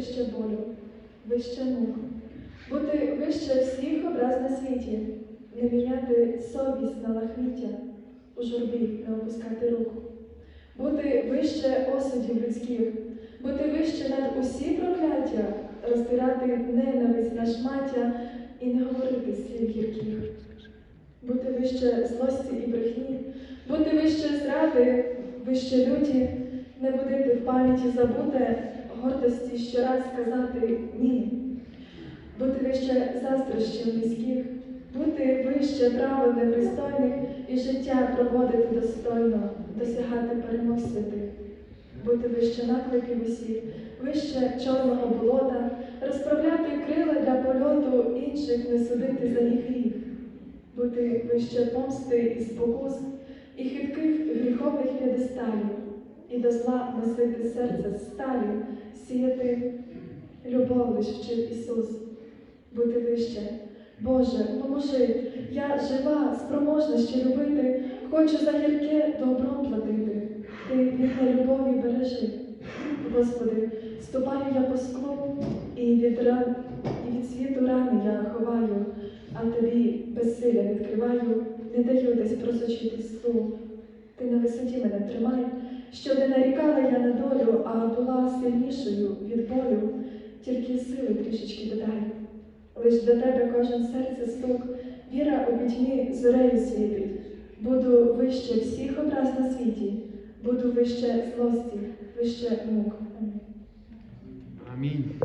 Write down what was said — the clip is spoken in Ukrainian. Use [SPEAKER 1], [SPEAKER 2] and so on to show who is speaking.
[SPEAKER 1] вище болю, вище мук, бути вище всіх образ на світі, не міняти совість на лахміття, у журбі не опускати руку, бути вище осудів людських, бути вище над усі прокляття, розтирати ненависть на шмаття і не говорити слів гірких, бути вище злості і брехні, бути вище зради, вище люті, не будити в пам'яті забуте, гордості щораз сказати ні, бути вище заздрощів низьких, бути вище правил непристойних і життя проводити достойно, досягати перемог святих, бути вище накликів усіх, вище чорного болота, розправляти крила для польоту інших, не судити за їх гріх, бути вище помсти і спокус, і хитких гріховних п'єдесталів, і до зла носити серце сталі, сіяти любов лиш Ісус, бути вище. Боже, поможи, я жива, спроможна ще любити, хочу за гірке добром платити, ти від нелюбові бережи. Господи, ступаю я по склу, і від ран, і від світу рани я ховаю, а тобі безсилля відкриваю, не даю десь просочити слух. Ти на висоті мене тримай, щоб не нарікала я на долю, а була сильнішою від болю, тільки сили трішечки додай. Лиш для тебе кожен серце стук, віра у пітьмі зорею світить. Буду вище всіх образ на світі, буду вище злості, вище мук.
[SPEAKER 2] Амінь.